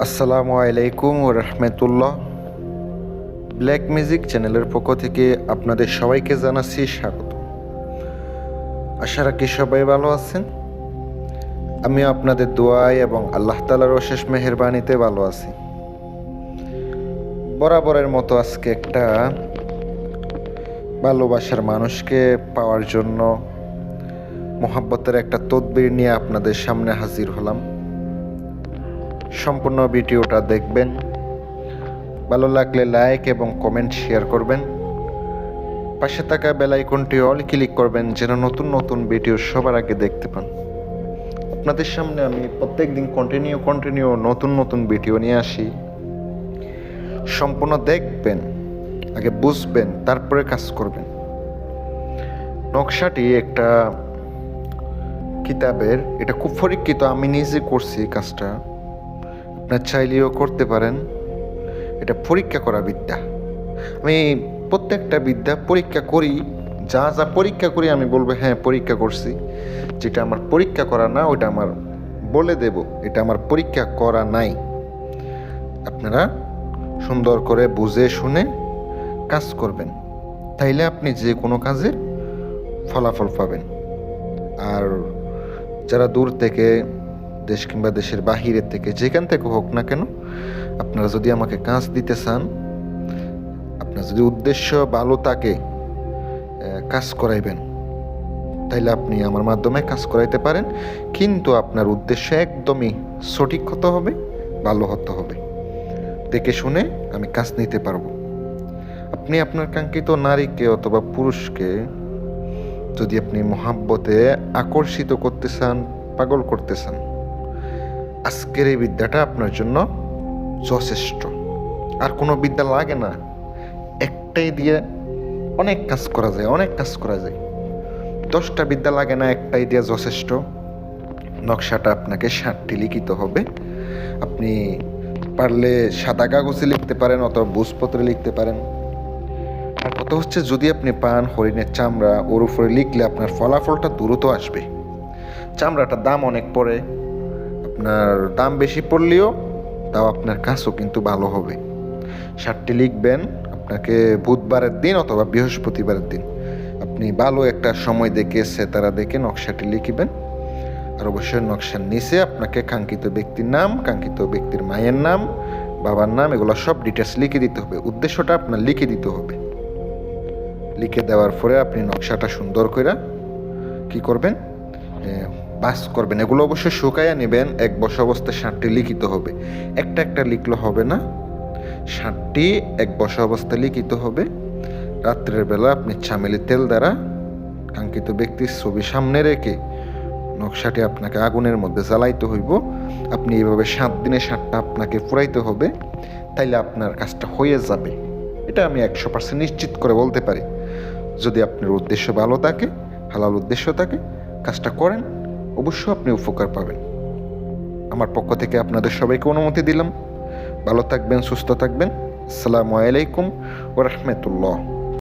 আসসালামু আলাইকুম রহমতুল্লাহ। Black music চ্যানেলের পক্ষ থেকে আপনাদের সবাইকে জানাচ্ছি স্বাগত। আশা রাখি সবাই ভালো আছেন। আমি আপনাদের দোয়ায় এবং আল্লাহ তালার অশেষ মেহরবানিতে ভালো আছি। বরাবরের মতো আজকে একটা ভালোবাসার মানুষকে পাওয়ার জন্য, মোহাব্বতের একটা তদবির নিয়ে আপনাদের সামনে হাজির হলাম। সম্পূর্ণ ভিডিওটা দেখবেন। ভালো লাগলে লাইক এবং কমেন্ট শেয়ার করবেন। পাশে থাকা বেল আইকনটি অল ক্লিক করবেন যেন নতুন নতুন ভিডিও সবার আগে দেখতে পান। আপনাদের সামনে আমি প্রত্যেক দিন কন্টিনিউ কন্টিনিউ নতুন নতুন ভিডিও নিয়ে আসি। সম্পূর্ণ দেখবেন, আগে বুঝবেন, তারপরে কাজ করবেন। নকশাটি একটা কিতাবের, এটা খুব পরীক্ষিত, আমি নিজে করছি কাজটা। আপনার চাইলেও করতে পারেন। এটা পরীক্ষা করা বিদ্যা। আমি প্রত্যেকটা বিদ্যা পরীক্ষা করি, যা যা পরীক্ষা করি আমি বলব হ্যাঁ পরীক্ষা করছি। যেটা আমার পরীক্ষা করা না ওটা আমার বলে দেব, এটা আমার পরীক্ষা করা নাই। আপনারা সুন্দর করে বুঝে শুনে কাজ করবেন। তাইলে আপনি যে কোনো কাজের ফলাফল পাবেন। আর যারা দূর থেকে দেশ কিংবা দেশের বাহিরের থেকে যেখান থেকে হোক না কেন, আপনারা যদি আমাকে কাজ দিতে চান, আপনার যদি উদ্দেশ্য ভালো থাকে কাজ করাইবেন, তাইলে আপনি আমার মাধ্যমে কাজ করাইতে পারেন, কিন্তু আপনার উদ্দেশ্য একদমই সঠিক হতে হবে, ভালো হতে হবে। দেখে শুনে আমি কাজ নিতে পারব। আপনি আপনার কাঙ্ক্ষিত নারীকে অথবা পুরুষকে যদি আপনি মহাব্বতে আকর্ষিত করতে চান, পাগল করতে চান আজকের এই বিদ্যাটা আপনার জন্য যথেষ্ট। আর কোনো বিদ্যা লাগে না। একটাই দিয়ে অনেক কাজ করা যায়, অনেক কাজ করা যায়। দশটা বিদ্যা লাগে না, একটাই দিয়ে যথেষ্ট। নকশাটা আপনাকে ষাটটি লিখিত হবে। আপনি পারলে সাদা কাগজে লিখতে পারেন অথবা বুঝপত্রে লিখতে পারেন। আর কথা হচ্ছে, যদি আপনি পান হরিণের চামড়া, ওর উপরে লিখলে আপনার ফলাফলটা দ্রুত আসবে। চামড়াটার দাম অনেক পড়ে। আপনার দাম বেশি পড়লেও তাও আপনার কাজও কিন্তু ভালো হবে। সাতটি লিখবেন, আপনাকে বুধবারের দিন অথবা বৃহস্পতিবারের দিন। আপনি ভালো একটা সময় দেখে সেতারা দেখে নকশাটি লিখিবেন। আর অবশ্যই নকশার নিচে আপনাকে কাঙ্ক্ষিত ব্যক্তির নাম, কাঙ্ক্ষিত ব্যক্তির মায়ের নাম, বাবার নাম, এগুলো সব ডিটেলস লিখে দিতে হবে। উদ্দেশ্যটা আপনার লিখে দিতে হবে। লিখে দেওয়ার পরে আপনি নকশাটা সুন্দর করে কি করবেন? বাস করবেন। এগুলো অবশ্যই শুকাইয়া নেবেন। এক বসা অবস্থায় ষাটটি লিখিত হবে। একটা একটা লিখলে হবে না? ষাটটি এক বসা অবস্থায় লিখিত হবে। রাত্রের বেলা আপনি চামেলি তেল দ্বারা কাঙ্ক্ষিত ব্যক্তির ছবি সামনে রেখে নকশাটি আপনাকে আগুনের মধ্যে জ্বালাইতে হইব। আপনি এইভাবে সাত দিনে সাতটা আপনাকে ফুরাইতে হবে। তাইলে আপনার কাজটা হয়ে যাবে। এটা আমি একশো পার্সেন্ট নিশ্চিত করে বলতে পারি। যদি আপনার উদ্দেশ্য ভালো থাকে, হালাল উদ্দেশ্য থাকে, কাজটা করেন। অবশ্যই আপনি উপকার পাবেন। আমার পক্ষ থেকে আপনাদের সবাইকে অনুমতি দিলাম। ভালো থাকবেন, সুস্থ থাকবেন। আসসালামু আলাইকুম ও রহমতুল্লাহ।